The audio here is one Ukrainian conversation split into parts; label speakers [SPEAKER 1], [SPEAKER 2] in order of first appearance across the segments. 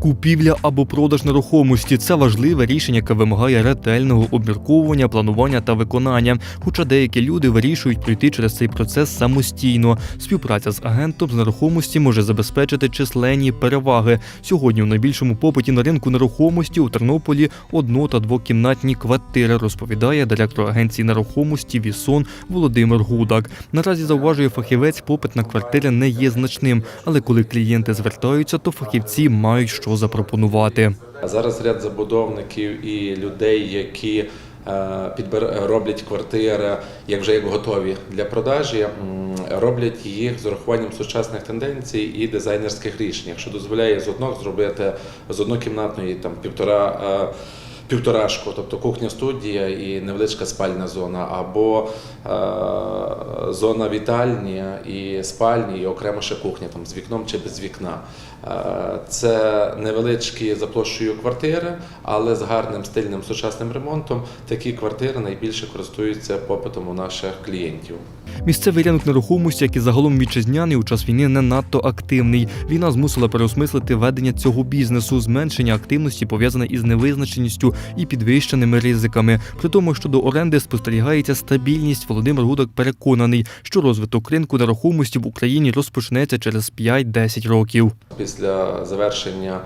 [SPEAKER 1] Купівля або продаж нерухомості це важливе рішення, яке вимагає ретельного обмірковування, планування та виконання. Хоча деякі люди вирішують пройти через цей процес самостійно. Співпраця з агентом з нерухомості може забезпечити численні переваги. Сьогодні у найбільшому попиті на ринку нерухомості у Тернополі одно та двокімнатні квартири, розповідає директор агенції нерухомості Вісон Володимир Гудак. Наразі зауважує фахівець, попит на квартири не є значним, але коли клієнти звертаються, то фахівці мають запропонувати.
[SPEAKER 2] Зараз ряд забудовників і людей, які е, роблять квартири, як вже як готові для продажі, роблять їх з урахуванням сучасних тенденцій і дизайнерських рішень, що дозволяє з одного зробити з однокімнатної там півтора. Півторашку, тобто кухня студія і невеличка спальна зона, або е, зона вітальні і спальні, і окремо ще кухня там з вікном чи без вікна. Е, це невеличкі за площею квартири, але з гарним стильним сучасним ремонтом такі квартири найбільше користуються попитом у наших клієнтів.
[SPEAKER 1] Місцевий ринок нерухомості, як і загалом вітчизняний, у час війни не надто активний. Війна змусила переосмислити ведення цього бізнесу, зменшення активності пов'язане із невизначеністю і підвищеними ризиками. При тому, що до оренди спостерігається стабільність, Володимир Гудак переконаний, що розвиток ринку нерухомості в Україні розпочнеться через 5-10 років.
[SPEAKER 2] Після завершення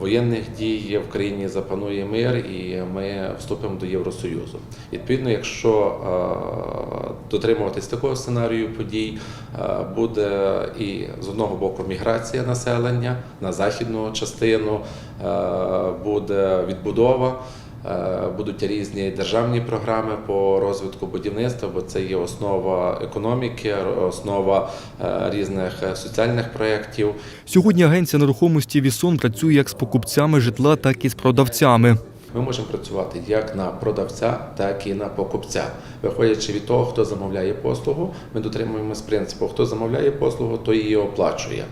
[SPEAKER 2] воєнних дій в країні запанує мир, і ми вступимо до Євросоюзу. Відповідно, якщо е, дотримуватись такого сценарію подій, е, буде і з одного боку міграція населення на західну частину, е, буде відбудова. Е, Будуть різні державні програми по розвитку будівництва, бо це є основа економіки, основа різних соціальних проєктів.
[SPEAKER 1] Сьогодні агенція нерухомості Вісон працює як з покупцями житла, так і з продавцями.
[SPEAKER 2] Ми можемо працювати як на продавця, так і на покупця. Виходячи від того, хто замовляє послугу, ми дотримуємось принципу, хто замовляє послугу, той її оплачує.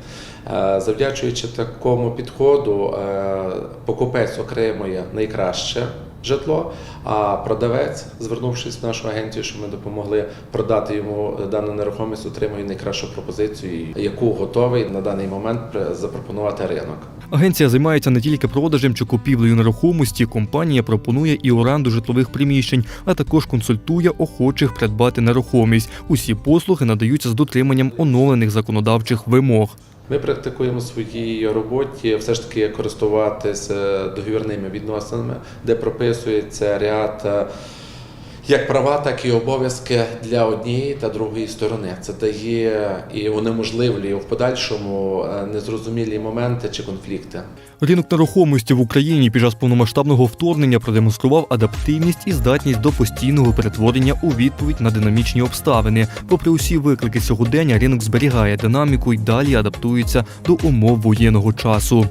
[SPEAKER 2] Е, Завдячуючи такому підходу, е, покупець отримує найкраще житло, а продавець, звернувшись в нашу агенцію, що ми допомогли продати йому дану нерухомість, отримує найкращу пропозицію, яку готовий на даний момент запропонувати ринок.
[SPEAKER 1] Агенція займається не тільки продажем чи купівлею нерухомості. Компанія пропонує і оренду житлових приміщень, а також консультує охочих придбати нерухомість. Усі послуги надаються з дотриманням оновлених законодавчих вимог.
[SPEAKER 2] Ми практикуємо своїй роботі все ж таки користуватися договірними відносинами, де прописується ряд е, як права, так і обов'язки для однієї та другої сторони. Це дає і унеможливлює в подальшому е, незрозумілі моменти чи конфлікти.
[SPEAKER 1] Ринок нерухомості в Україні під час повномасштабного вторгнення продемонстрував адаптивність і здатність до постійного перетворення у відповідь на динамічні обставини. Попри усі виклики сьогодення, ринок зберігає динаміку і далі адаптується до умов воєнного часу.